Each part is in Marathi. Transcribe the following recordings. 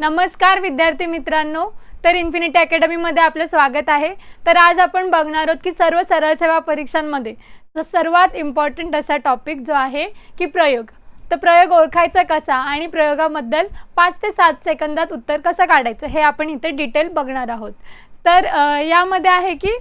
नमस्कार विद्यार्थी मित्रांनो तर इन्फिनिटी अकॅडमीमध्ये आपलं स्वागत आहे. तर आज आपण बघणार आहोत की सर्व सरळ सेवा परीक्षांमध्ये सर्वात इम्पॉर्टंट असा टॉपिक जो आहे की प्रयोग. तर प्रयोग ओळखायचा कसा आणि प्रयोगाबद्दल पाच ते सात सेकंदात उत्तर कसं काढायचं हे आपण इथे डिटेल बघणार आहोत. तर यामध्ये आहे की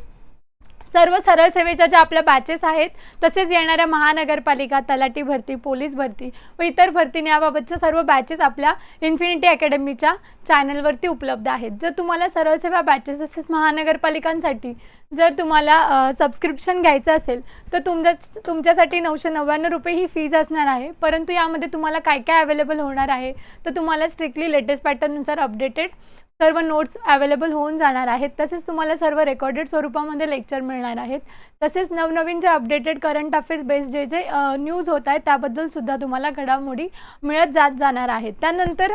सर्व सरळ सेवेच्या ज्या आपल्या बॅचेस आहेत तसेच येणाऱ्या महानगरपालिका तलाठी भरती पोलीस भरती व इतर भरती याबाबतच्या सर्व बॅचेस आपल्या इन्फिनिटी अकॅडमीच्या चॅनलवरती उपलब्ध आहेत. जर तुम्हाला सरळ सेवा बॅचेस तसेच महानगरपालिकांसाठी जर तुम्हाला सबस्क्रिप्शन घ्यायचं असेल तर तुमच्या तुमच्यासाठी नऊशे नव्याण्णव रुपये ही फीज असणार आहे. परंतु यामध्ये तुम्हाला काय काय अवेलेबल होणार आहे तर तुम्हाला स्ट्रिक्टली लेटेस्ट पॅटर्ननुसार अपडेटेड सर्व नोट्स अवेलेबल होऊन जाणार आहेत. तसेच तुम्हाला सर्व रेकॉर्डेड स्वरूपामध्ये लेक्चर मिळणार आहेत. तसेच नवनवीन जे अपडेटेड करंट अफेअर्स बेस्ड जे जे न्यूज होत आहेत त्याबद्दलसुद्धा तुम्हाला घडामोडी मिळत जात जाणार आहेत. त्यानंतर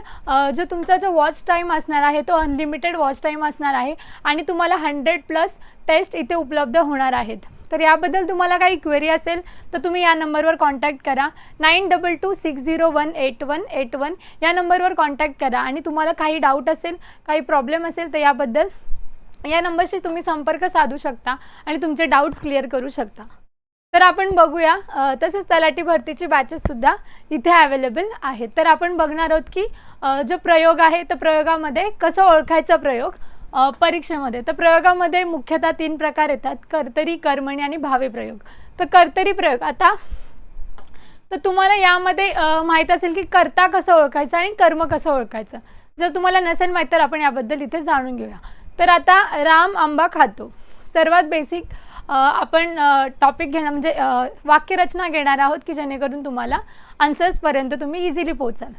जो तुमचा जो वॉच टाईम असणार आहे तो अनलिमिटेड वॉच टाईम असणार आहे. आणि तुम्हाला हंड्रेड प्लस टेस्ट इथे उपलब्ध होणार आहेत. तर याबद्दल तुम्हाला काही क्वेरी असेल तर तुम्ही या नंबरवर कॉन्टॅक्ट करा. Nine double two six zero one eight one eight one या नंबरवर कॉन्टॅक्ट करा. आणि तुम्हाला काही डाऊट असेल काही प्रॉब्लेम असेल तर याबद्दल या नंबरशी तुम्ही संपर्क साधू शकता आणि तुमचे डाऊट्स क्लिअर करू शकता. तर आपण बघूया तसेच तलाठी भरतीची बॅचेससुद्धा इथे अवेलेबल आहेत. तर आपण बघणार आहोत की जो प्रयोग आहे तर प्रयोगामध्ये कसं ओळखायचा प्रयोग? परीक्षेमध्ये. तर प्रयोगामध्ये मुख्यतः तीन प्रकार येतात. कर्तरी कर्मणी आणि भावे प्रयोग. तर कर्तरी प्रयोग आता तर तुम्हाला यामध्ये माहीत असेल की कर्ता कसं ओळखायचं आणि कर्म कसं ओळखायचं. जर तुम्हाला नसेल माहीत तर आपण याबद्दल इथे जाणून घेऊया. तर आता राम आंबा खातो. सर्वात बेसिक आपण टॉपिक घेणं म्हणजे वाक्यरचना घेणार आहोत की जेणेकरून तुम्हाला आन्सर्सपर्यंत तुम्ही इझिली पोहोचाल.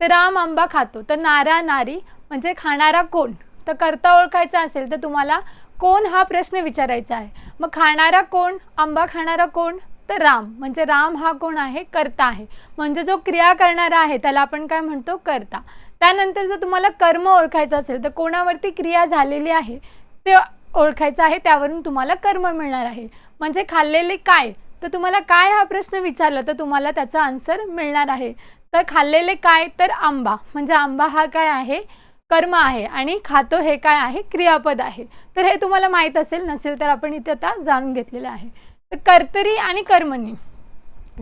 तर राम आंबा खातो. तर नारा नारी म्हणजे खाणारा कोण? तर कर्ता ओळखायचा असेल तर तुम्हाला कोण हा प्रश्न विचारायचा आहे? मग खाणारा कोण? आंबा खाणारा कोण? तर राम. म्हणजे राम हा कोण आहे? कर्ता आहे. म्हणजे जो क्रिया करणारा आहे त्याला आपण काय म्हणतो? कर्ता. त्यानंतर जर तुम्हाला कर्म ओळखायचं असेल तर कोणावरती क्रिया झालेली आहे ते ओळखायचं आहे त्यावरून तुम्हाला कर्म मिळणार आहे. म्हणजे खाल्लेले काय? तर तुम्हाला काय हा प्रश्न विचारला तर तुम्हाला त्याचा आन्सर मिळणार आहे. तर खाल्लेले काय? तर आंबा. म्हणजे आंबा हा काय आहे? कर्म आहे आणि खातो हे काय आहे? क्रियापद आहे. तर हे तुम्हाला माहीत असेल नसेल तर आपण इथे आता जाणून घेतलेलं आहे. तर कर्तरी आणि कर्मणी.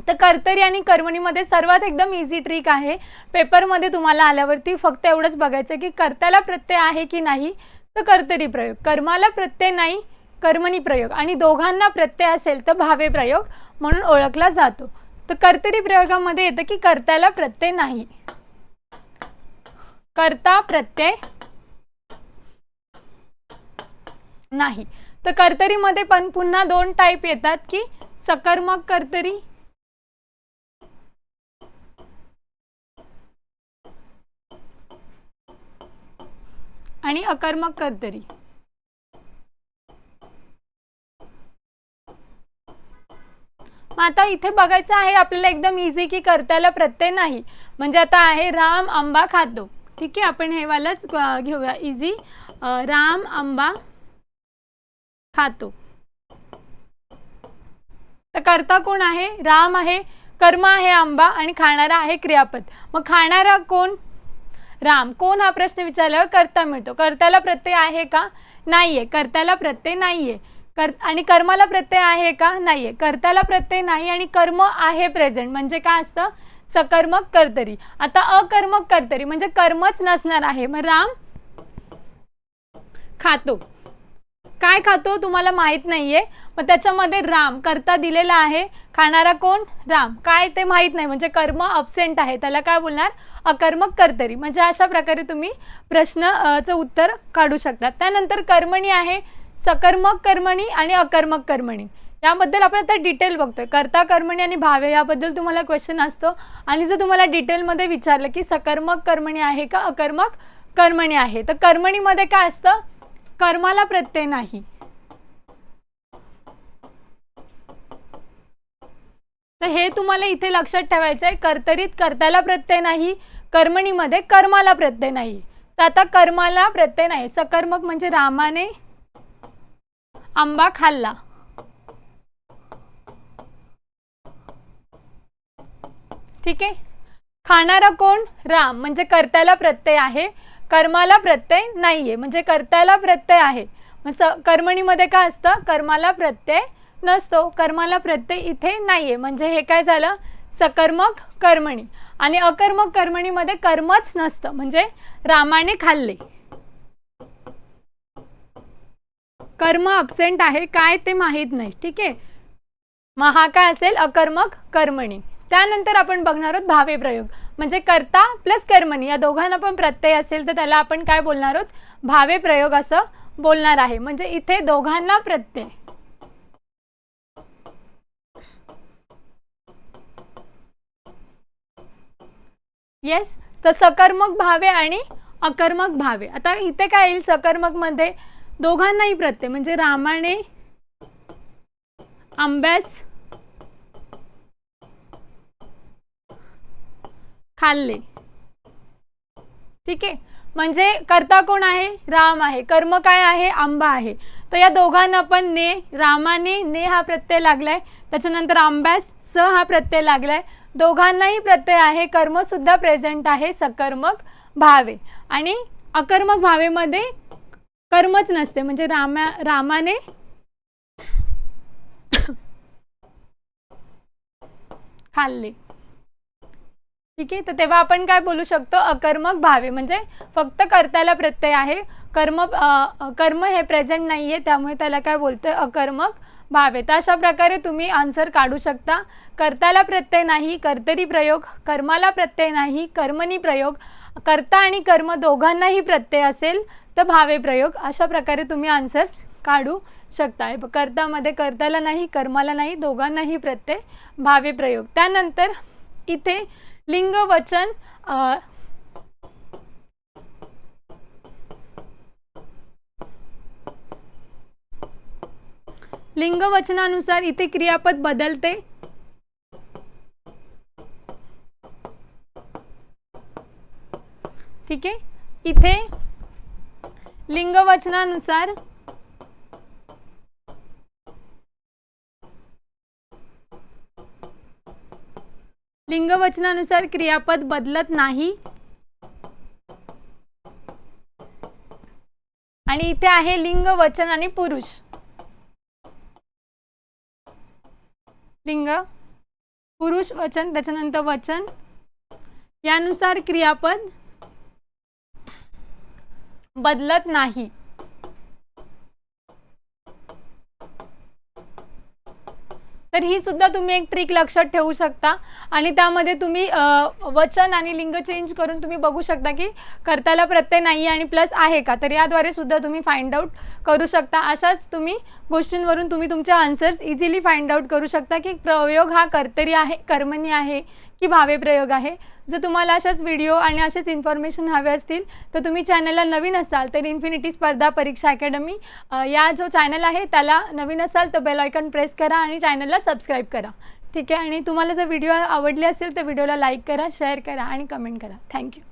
तर कर्तरी आणि कर्मणीमध्ये सर्वात एकदम इझी ट्रिक आहे. पेपरमध्ये तुम्हाला आल्यावरती फक्त एवढंच बघायचं की कर्त्याला प्रत्यय आहे की नाही तर कर्तरी प्रयोग. कर्माला प्रत्यय नाही कर्मणी प्रयोग. आणि दोघांना प्रत्यय असेल तर भावे प्रयोग म्हणून ओळखला जातो. तर कर्तरी प्रयोगामध्ये येतं की कर्त्याला प्रत्यय नाही. कर्ता प्रत्यय नाही. तर कर्तरीमध्ये पण पुन्हा दोन टाईप येतात की सकर्मक कर्तरी आणि अकर्मक कर्तरी. आता इथे बघायचं आहे आपल्याला एकदम इझी की कर्त्याला प्रत्यय नाही. म्हणजे आता आहे राम आंबा खातो. ठीक आहे आपण हे वालाच घेऊया. इझी राम आंबा खातो. तर कर्ता कोण आहे? राम आहे कर्म आहे आंबा आणि खाणारा आहे क्रियापद. मग खाणारा कोण? राम. कोण हा प्रश्न विचारल्यावर कर्ता मिळतो. कर्त्याला प्रत्यय आहे का? नाहीये. कर्त्याला प्रत्यय नाहीये. कर आणि कर्माला प्रत्यय आहे का? नाहीये. कर्त्याला प्रत्यय नाही आणि कर्म आहे प्रेझेंट म्हणजे काय असतं? सकर्मक कर्तरी आता अकर्मक कर्तरी म्हणजे कर्मच नसणार आहे. मग राम? खातो. काय खातो तुम्हाला माहीत नाहीये मग त्याच्यामध्ये राम कर्ता दिलेला आहे. खाणारा कोण? राम. काय ते माहीत नाही म्हणजे कर्म अब्सेंट आहे. त्याला काय बोलणार? अकर्मक कर्तरी म्हणजे अशा प्रकारे तुम्ही प्रश्नचं उत्तर काढू शकता. त्यानंतर कर्मणी आहे. सकर्मक कर्मणी आणि अकर्मक कर्मणी. याबद्दल आपण आता डिटेल बघतोय. कर्ता कर्मणी आणि भावे याबद्दल तुम्हाला क्वेश्चन असतो. आणि जर तुम्हाला डिटेलमध्ये विचारलं की सकर्मक कर्मणी आहे का अकर्मक कर्मणी आहे तर कर्मणीमध्ये काय असतं? कर्माला प्रत्यय नाही. तर हे तुम्हाला इथे लक्षात ठेवायचं आहे कर्तरीत कर्त्याला प्रत्यय नाही कर्मणीमध्ये कर्माला प्रत्यय नाही. तर आता कर्माला प्रत्यय नाही. सकर्मक म्हणजे रामाने आंबा खाल्ला. ठीक आहे? खाणारा कोण? राम. म्हणजे कर्त्याला प्रत्यय आहे. कर्माला प्रत्यय नाहीये. म्हणजे कर्त्याला प्रत्यय आहे. मग स कर्मणीमध्ये काय असतं? कर्माला प्रत्यय नसतो. कर्माला प्रत्यय इथे नाहीये. म्हणजे हे काय झालं? सकर्मक कर्मणी. आणि अकर्मक कर्मणीमध्ये कर्मच नसतं. म्हणजे रामाने खाल्ले. कर्म अब्सेंट आहे. काय ते माहीत नाही. ठीक आहे? मग हा काय असेल? अकर्मक कर्मणी. त्यानंतर आपण बघणार आहोत भावे प्रयोग. म्हणजे कर्ता प्लस कर्मणी या दोघांना पण प्रत्यय असेल तर त्याला आपण काय बोलणार आहोत? भावे प्रयोग असं बोलणार आहे. म्हणजे इथे दोघांना प्रत्यय. येस तर सकर्मक भावे आणि अकर्मक भावे. आता इथे काय येईल सकर्मकमध्ये दोघांनाही प्रत्यय. म्हणजे रामाने आंब्यास खाल्ले. ठीक आहे? म्हणजे कर्ता कोण आहे? राम आहे. कर्म काय आहे? आंबा आहे. तर या दोघांना पण ने रामाने ने हा प्रत्यय लागलाय. त्याच्यानंतर आंब्यास स हा प्रत्यय लागलाय. दोघांनाही प्रत्यय आहे. कर्मसुद्धा प्रेझेंट आहे. सकर्मक भावे. आणि अकर्मक भावेमध्ये कर्मच नसते. म्हणजे रामा रामाने खाल्ले. ठीक आहे? तर तेव्हा आपण काय बोलू शकतो? अकर्मक भावे. म्हणजे फक्त कर्त्याला प्रत्यय आहे. कर्म कर्म हे प्रेझेंट नाही आहे त्यामुळे त्याला काय बोलतोय? अकर्मक भावे. तर अशा प्रकारे तुम्ही आन्सर काढू शकता. कर्त्याला प्रत्यय नाही कर्तरी प्रयोग. कर्माला प्रत्यय नाही कर्मणी प्रयोग. कर्ता आणि कर्म दोघांनाही प्रत्यय असेल तर भावे प्रयोग. अशा प्रकारे तुम्ही आन्सर्स काढू शकता. कर्तामध्ये कर्त्याला नाही कर्माला नाही दोघांनाही प्रत्यय भावे प्रयोग. त्यानंतर इथे लिंग वचन लिंग वचनानुसार इथे क्रियापद बदलते. ठीक आहे? इथे लिंग लिंग वचनानुसार क्रियापद बदलत नाही. आणि इथे आहे लिंग वचन आणि पुरुष. लिंग पुरुष वचन त्याच्यानंतर वचन. यानुसार क्रियापद बदलत नाही. तर ही सुद्धा तुम्ही एक ट्रिक लक्षात ठेवू शकता. आणि त्यामध्ये तुम्ही वचन आणि लिंग चेंज करून तुम्ही बघू शकता की कर्त्याला प्रत्यय नाही आणि प्लस आहे का? तर याद्वारे सुद्धा तुम्ही फाइंड आउट करू शकता. अशाच तुम्ही गोष्टींवरून तुम्ही तुमचे आन्सर्स इझिली फाइंड आउट करू शकता की प्रयोग हा कर्तरी आहे कर्मणी आहे की भावे प्रयोग आहे. जर तुम्हाला अशाच व्हिडिओ आणि असेच इन्फॉर्मेशन हवे असतील तर तुम्ही चॅनलला नवीन असाल तर इन्फिनिटी स्पर्धा परीक्षा अकॅडमी या जो चॅनल आहे त्याला नवीन असाल तर बेल आयकॉन प्रेस करा आणि चॅनलला सबस्क्राईब करा. ठीक आहे? आणि तुम्हाला जर व्हिडिओ आवडले असेल तर व्हिडिओला लाईक करा शेअर करा आणि कमेंट करा. थँक्यू